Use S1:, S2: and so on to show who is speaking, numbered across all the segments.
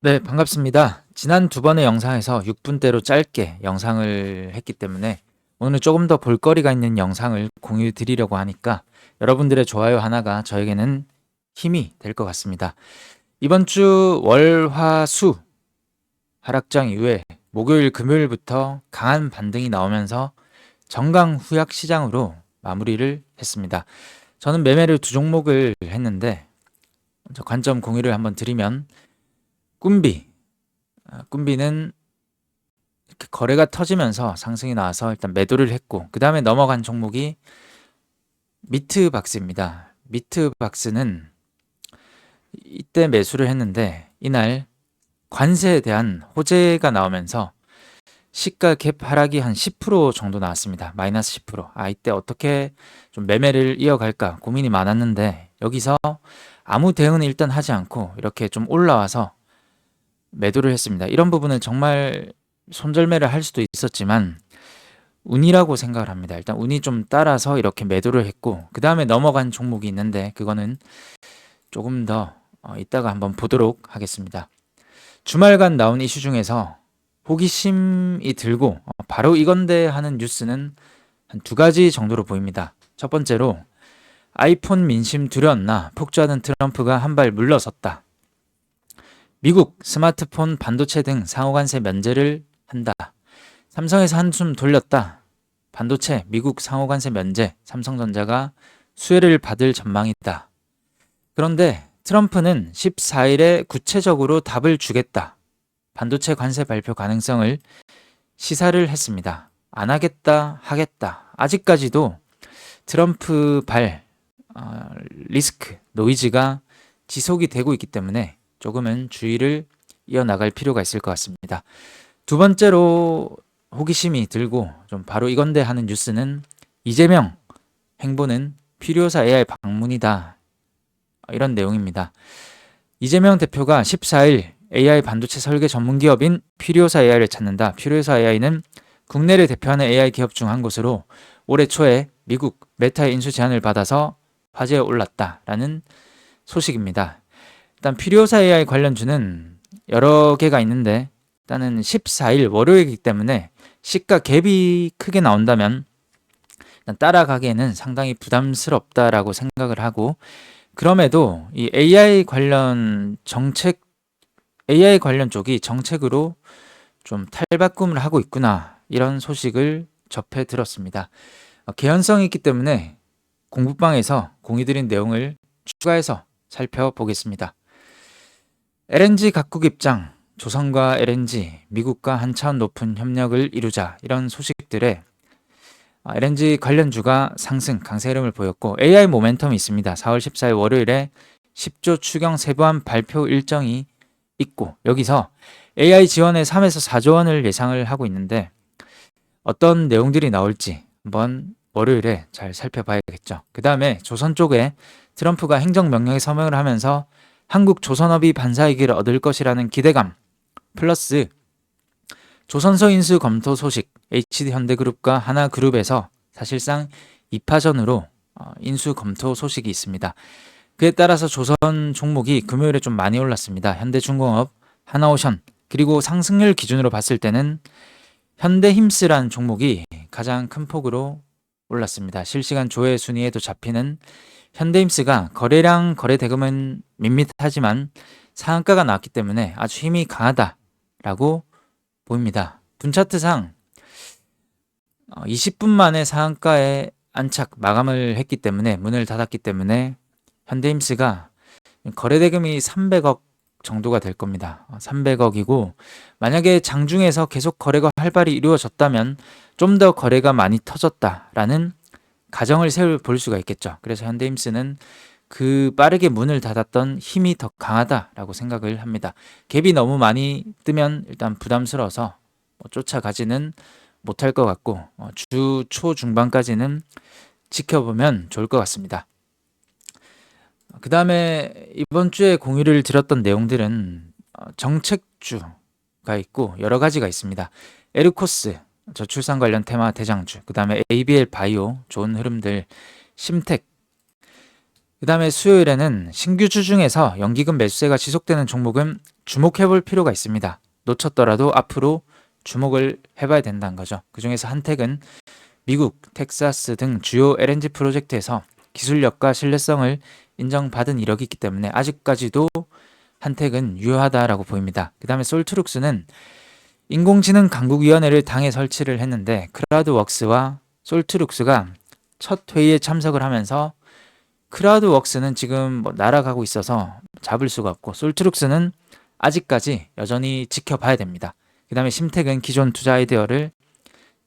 S1: 네, 반갑습니다. 지난 두 번의 영상에서 6분대로 짧게 영상을 했기 때문에 오늘 조금 더 볼거리가 있는 영상을 공유 드리려고 하니까 여러분들의 좋아요 하나가 저에게는 힘이 될 것 같습니다. 이번 주 월, 화, 수 하락장 이후에 목요일, 금요일부터 강한 반등이 나오면서 정강 후약 시장으로 마무리를 했습니다. 저는 매매를 두 종목을 했는데 관점 공유를 한번 드리면 꿈비 아, 꿈비는 이렇게 거래가 터지면서 상승이 나와서 일단 매도를 했고 그 다음에 넘어간 종목이 미트박스입니다. 미트박스는 이때 매수를 했는데 이날 관세에 대한 호재가 나오면서 시가 갭 하락이 한 10% 정도 나왔습니다. 마이너스 10%. 아, 이때 어떻게 좀 매매를 이어갈까 고민이 많았는데 여기서 아무 대응은 일단 하지 않고 이렇게 좀 올라와서 매도를 했습니다. 이런 부분은 정말 손절매를 할 수도 있었지만 운이라고 생각을 합니다. 일단 운이 좀 따라서 이렇게 매도를 했고 그 다음에 넘어간 종목이 있는데 그거는 조금 더 어, 이따가 한번 보도록 하겠습니다. 주말간 나온 이슈 중에서 호기심이 들고 어, 바로 이건데 하는 뉴스는 한 두 가지 정도로 보입니다. 첫 번째로 아이폰 민심 두려웠나 폭주하는 트럼프가 한 발 물러섰다. 미국 스마트폰 반도체 등 상호관세 면제를 한다. 삼성에서 한숨 돌렸다. 반도체 미국 상호관세 면제 삼성전자가 수혜를 받을 전망이다. 그런데 트럼프는 14일에 구체적으로 답을 주겠다. 반도체 관세 발표 가능성을 시사를 했습니다. 안 하겠다, 하겠다. 아직까지도 트럼프 발 어, 리스크, 노이즈가 지속이 되고 있기 때문에 조금은 주의를 이어나갈 필요가 있을 것 같습니다. 두 번째로 호기심이 들고 좀 바로 이건데 하는 뉴스는 이재명 행보는 필요사 AI 방문이다. 이런 내용입니다. 이재명 대표가 14일 AI 반도체 설계 전문 기업인 필요사 AI를 찾는다. 필요사 AI는 국내를 대표하는 AI 기업 중 한 곳으로 올해 초에 미국 메타의 인수 제안을 받아서 화제에 올랐다라는 소식입니다. 일단 필요사 AI 관련주는 여러 개가 있는데 일단은 14일 월요일이기 때문에 시가 갭이 크게 나온다면 따라가기에는 상당히 부담스럽다라고 생각을 하고 그럼에도 이 AI 관련 정책 AI 관련 쪽이 정책으로 좀 탈바꿈을 하고 있구나 이런 소식을 접해 들었습니다. 어, 개연성이 있기 때문에 공부방에서 공유드린 내용을 추가해서 살펴보겠습니다. LNG 각국 입장, 조선과 LNG, 미국과 한 차원 높은 협력을 이루자 이런 소식들에 LNG 아, 관련주가 상승 강세 흐름을 보였고 AI 모멘텀이 있습니다. 4월 14일 월요일에 10조 추경 세부안 발표 일정이 있고 여기서 AI 지원에 3에서 4조 원을 예상을 하고 있는데 어떤 내용들이 나올지 한번 월요일에 잘 살펴봐야겠죠. 그 다음에 조선 쪽에 트럼프가 행정명령에 서명을 하면서 한국 조선업이 반사이익을 얻을 것이라는 기대감 플러스 조선소 인수 검토 소식 HD 현대그룹과 하나그룹에서 사실상 2파전으로 어, 인수 검토 소식이 있습니다. 그에 따라서 조선 종목이 금요일에 좀 많이 올랐습니다. 현대중공업, 하나오션 그리고 상승률 기준으로 봤을 때는 현대힘스란 종목이 가장 큰 폭으로 올랐습니다. 실시간 조회 순위에도 잡히는 현대임스가 거래량 거래 대금은 밋밋하지만 상한가가 나왔기 때문에 아주 힘이 강하다라고 보입니다. 분차트상 20분 어, 만에 상한가에 안착 마감을 했기 때문에 문을 닫았기 때문에 현대임스가 거래 대금이 300억 정도가 될 겁니다. 300억이고 어, 만약에 장중에서 계속 거래가 활발히 이루어졌다면 좀 더 거래가 많이 터졌다라는 가정을 세울 볼 수가 있겠죠. 그래서 현대임스는 그 빠르게 문을 닫았던 힘이 더 강하다라고 생각을 합니다. 갭이 너무 많이 뜨면 일단 부담스러워서 뭐 쫓아가지는 못할 것 같고 어, 주 초 중반까지는 지켜보면 좋을 것 같습니다. 그 다음에 이번 주에 공유를 드렸던 내용들은 어, 정책주가 있고 여러 가지가 있습니다. 에르코스 저출산 관련 테마 대장주, 그 다음에 ABL 바이오 좋은 흐름들, 심텍, 그그 다음에 수요일에는 신규주 중에서 연기금 매수세가 지속되는 종목은 주목해 볼 필요가 있습니다. 놓쳤더라도 앞으로 주목을 해봐야 된다는 거죠. 그 중에서 한택은 미국, 텍사스 등 주요 LNG 프로젝트에서 기술력과 신뢰성을 인정받은 이력이 있기 때문에 아직까지도 한택은 유효하다라고 보입니다. 그 다음에 솔트룩스는 인공지능 강국위원회를 당에 설치를 했는데 크라우드웍스와 솔트룩스가 첫 회의에 참석을 하면서 크라우드웍스는 지금 뭐 날아가고 있어서 잡을 수가 없고 솔트룩스는 아직까지 여전히 지켜봐야 됩니다. 그 다음에 심택은 기존 투자 아이디어를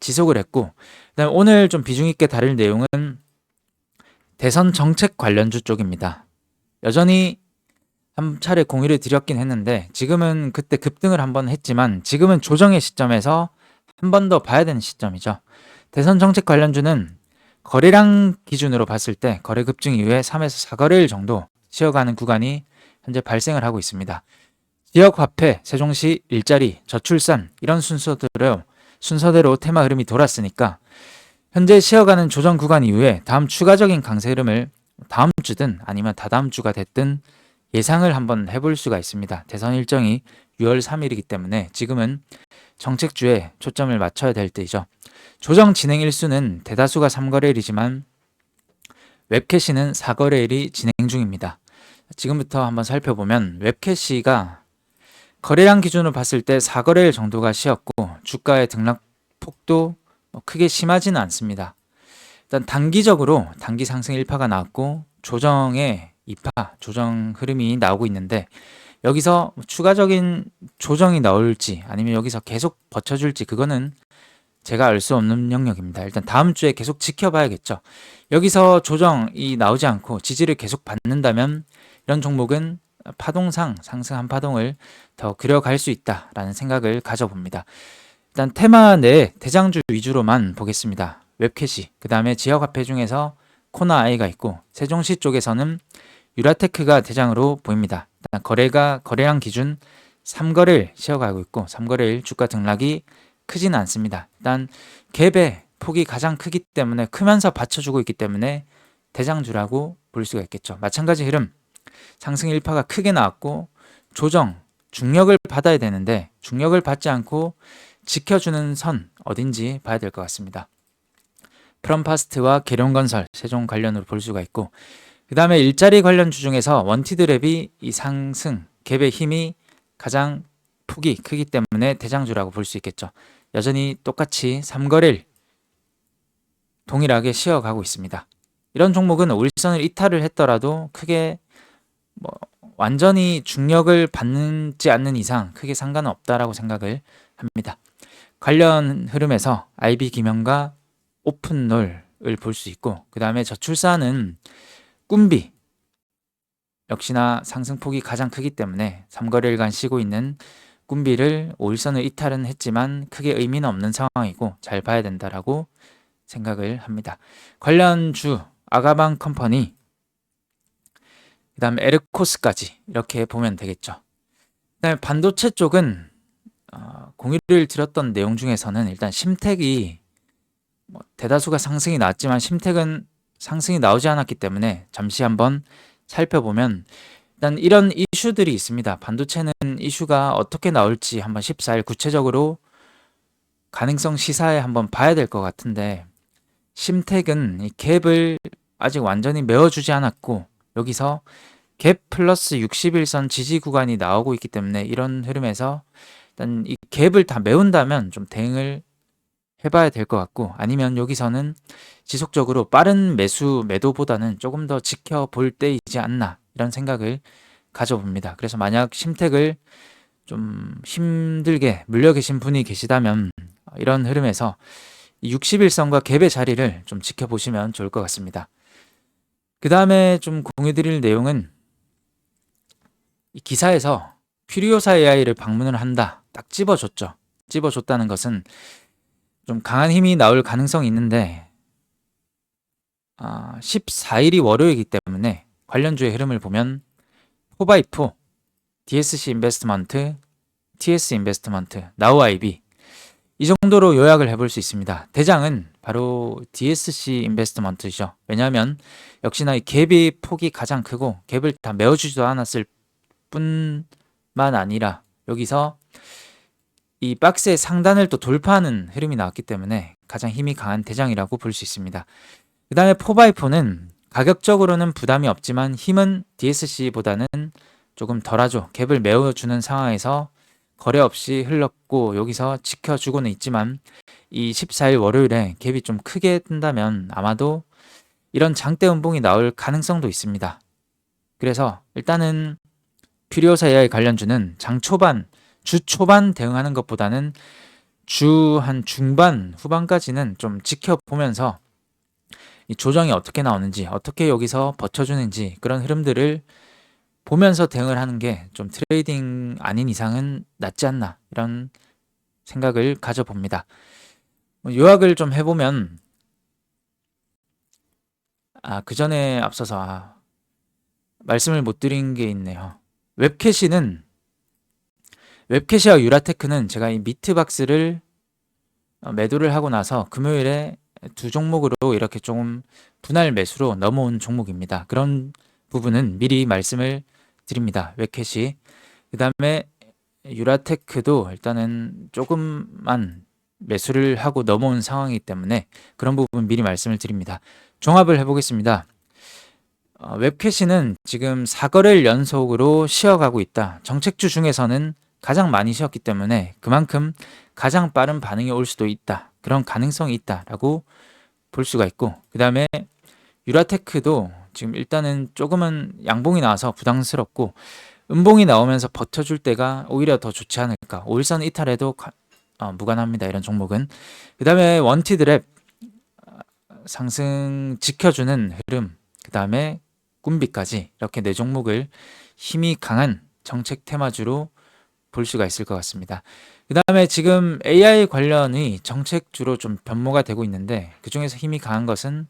S1: 지속을 했고 그다음에 오늘 좀 비중 있게 다룰 내용은 대선 정책 관련주 쪽입니다. 여전히 한 차례 공유를 드렸긴 했는데 지금은 그때 급등을 한번 했지만 지금은 조정의 시점에서 한 번 더 봐야 되는 시점이죠. 대선 정책 관련주는 거래량 기준으로 봤을 때 거래 급증 이후에 3에서 4거래일 정도 쉬어가는 구간이 현재 발생을 하고 있습니다. 지역 화폐, 세종시 일자리, 저출산 이런 순서대로 순서대로 테마 흐름이 돌았으니까 현재 쉬어가는 조정 구간 이후에 다음 추가적인 강세 흐름을 다음 주든 아니면 다다음 주가 됐든 예상을 한번 해볼 수가 있습니다. 대선 일정이 6월 3일이기 때문에 지금은 정책주에 초점을 맞춰야 될 때이죠. 조정 진행 일수는 대다수가 3거래일이지만 웹캐시는 4거래일이 진행 중입니다. 지금부터 한번 살펴보면 웹캐시가 거래량 기준으로 봤을 때 4거래일 정도가 쉬었고 주가의 등락폭도 뭐 크게 심하지는 않습니다. 일단 단기적으로 단기 상승 1파가 나왔고 조정의 2파 조정 흐름이 나오고 있는데 여기서 추가적인 조정이 나올지 아니면 여기서 계속 버텨줄지 그거는 제가 알 수 없는 영역입니다. 일단 다음 주에 계속 지켜봐야겠죠. 여기서 조정이 나오지 않고 지지를 계속 받는다면 이런 종목은 파동상 상승 한 파동을 더 그려갈 수 있다라는 생각을 가져봅니다. 일단 테마 내 대장주 위주로만 보겠습니다. 웹캐시, 그 다음에 지역화폐 중에서 코나 아이가 있고 세종시 쪽에서는 유라테크가 대장으로 보입니다. 거래가 거래량 기준 3거래일 쉬어가고 있고 3거래일 주가 등락이 크진 않습니다. 일단 갭의 폭이 가장 크기 때문에 크면서 받쳐주고 있기 때문에 대장주라고 볼 수가 있겠죠. 마찬가지 흐름 상승 1파가 크게 나왔고 조정 중력을 받아야 되는데 중력을 받지 않고 지켜주는 선 어딘지 봐야 될 것 같습니다. 프롬파스트와 계룡건설 세종 관련으로 볼 수가 있고 그 다음에 일자리 관련 주 중에서 원티드랩이 이 상승 갭의 힘이 가장 폭이 크기 때문에 대장주라고 볼 수 있겠죠. 여전히 똑같이 3거래일 동일하게 쉬어가고 있습니다. 이런 종목은 울선을 이탈을 했더라도 크게 뭐 완전히 중력을 받지 않는 이상 크게 상관은 없다라고 생각을 합니다. 관련 흐름에서 IB 기명과 오픈롤을 볼 수 있고 그 다음에 저출산은 꿈비 역시나 상승폭이 가장 크기 때문에 3거래일간 쉬고 있는 꿈비를 5일선을 이탈은 했지만 크게 의미는 없는 상황이고 잘 봐야 된다라고 생각을 합니다. 관련 주 아가방 컴퍼니 그 다음에 에르코스까지 이렇게 보면 되겠죠. 그 다음에 반도체 쪽은 어, 공유를 드렸던 내용 중에서는 일단 심택이 뭐 대다수가 상승이 나왔지만 심택은 상승이 나오지 않았기 때문에 잠시 한번 살펴보면 일단 이런 이슈들이 있습니다. 반도체는 이슈가 어떻게 나올지 한번 14일 구체적으로 가능성 시사에 한번 봐야 될 것 같은데 심택은 이 갭을 아직 완전히 메워주지 않았고 여기서 갭 플러스 61선 지지 구간이 나오고 있기 때문에 이런 흐름에서 일단 이 갭을 다 메운다면 좀 대응을 해봐야 될 것 같고 아니면 여기서는 지속적으로 빠른 매수 매도보다는 조금 더 지켜볼 때이지 않나 이런 생각을 가져봅니다. 그래서 만약 심택을 좀 힘들게 물려 계신 분이 계시다면 이런 흐름에서 60일선과 갭의 자리를 좀 지켜보시면 좋을 것 같습니다. 그 다음에 좀 공유드릴 내용은 이 기사에서 퓨리오사 AI를 방문을 한다. 딱 집어줬죠. 집어줬다는 것은 좀 강한 힘이 나올 가능성이 있는데 아, 14일이 월요일이기 때문에 관련주의 흐름을 보면 포바이포, DSC 인베스트먼트, TS 인베스트먼트, 나우 IB 이 정도로 요약을 해볼 수 있습니다. 대장은 바로 DSC 인베스트먼트죠. 왜냐하면 역시나 이 갭이 폭이 가장 크고 갭을 다 메워주지도 않았을 뿐만 아니라 여기서 이 박스의 상단을 또 돌파하는 흐름이 나왔기 때문에 가장 힘이 강한 대장이라고 볼 수 있습니다. 그 다음에 4x4는 가격적으로는 부담이 없지만 힘은 DSC보다는 조금 덜하죠. 갭을 메워주는 상황에서 거래 없이 흘렀고 여기서 지켜주고는 있지만 이 14일 월요일에 갭이 좀 크게 뜬다면 아마도 이런 장대 음봉이 나올 가능성도 있습니다. 그래서 일단은 퓨리오사 AI 관련주는 장 초반, 주 초반 대응하는 것보다는 주 한 중반, 후반까지는 좀 지켜보면서 이 조정이 어떻게 나오는지, 어떻게 여기서 버텨주는지 그런 흐름들을 보면서 대응을 하는 게 좀 트레이딩 아닌 이상은 낫지 않나 이런 생각을 가져봅니다. 뭐 요약을 좀 해보면 아, 그 전에 앞서서 아, 말씀을 못 드린 게 있네요. 웹캐시는 웹캐시와 유라테크는 제가 이 미트박스를 어, 매도를 하고 나서 금요일에 두 종목으로 이렇게 조금 분할 매수로 넘어온 종목입니다. 그런 부분은 미리 말씀을 드립니다. 웹캐시. 그 다음에 유라테크도 일단은 조금만 매수를 하고 넘어온 상황이기 때문에 그런 부분 미리 말씀을 드립니다. 종합을 해보겠습니다. 어, 웹캐시는 지금 4거래일 연속으로 쉬어가고 있다. 정책주 중에서는 가장 많이 쉬었기 때문에 그만큼 가장 빠른 반응이 올 수도 있다. 그런 가능성이 있다라고 볼 수가 있고 그 다음에 유라테크도 지금 일단은 조금은 양봉이 나와서 부담스럽고 음봉이 나오면서 버텨줄 때가 오히려 더 좋지 않을까. 5일선 이탈해도 가, 어, 무관합니다. 이런 종목은. 그 다음에 원티드랩 어, 상승 지켜주는 흐름. 그 다음에 꿈비까지 이렇게 네 종목을 힘이 강한 정책 테마주로 볼 수가 있을 것 같습니다. 그 다음에 지금 AI 관련이 정책 주로 좀 변모가 되고 있는데 그 중에서 힘이 강한 것은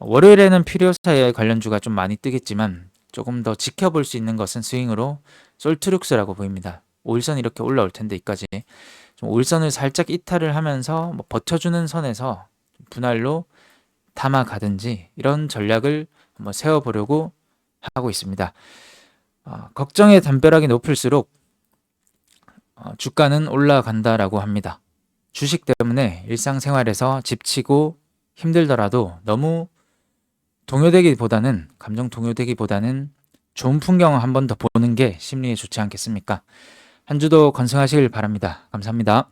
S1: 월요일에는 필요사 AI 관련주가 좀 많이 뜨겠지만 조금 더 지켜볼 수 있는 것은 스윙으로 솔트룩스라고 보입니다. 5일선 이렇게 올라올 텐데 이까지 좀 5일선을 살짝 이탈을 하면서 뭐 버텨주는 선에서 분할로 담아가든지 이런 전략을 한번 세워보려고 하고 있습니다. 어, 걱정의 담벼락이 높을수록 어, 주가는 올라간다라고 합니다. 주식 때문에 일상생활에서 지치고 힘들더라도 너무 동요되기보다는 감정 동요되기보다는 좋은 풍경을 한 번 더 보는 게 심리에 좋지 않겠습니까? 한 주도 건승하시길 바랍니다. 감사합니다.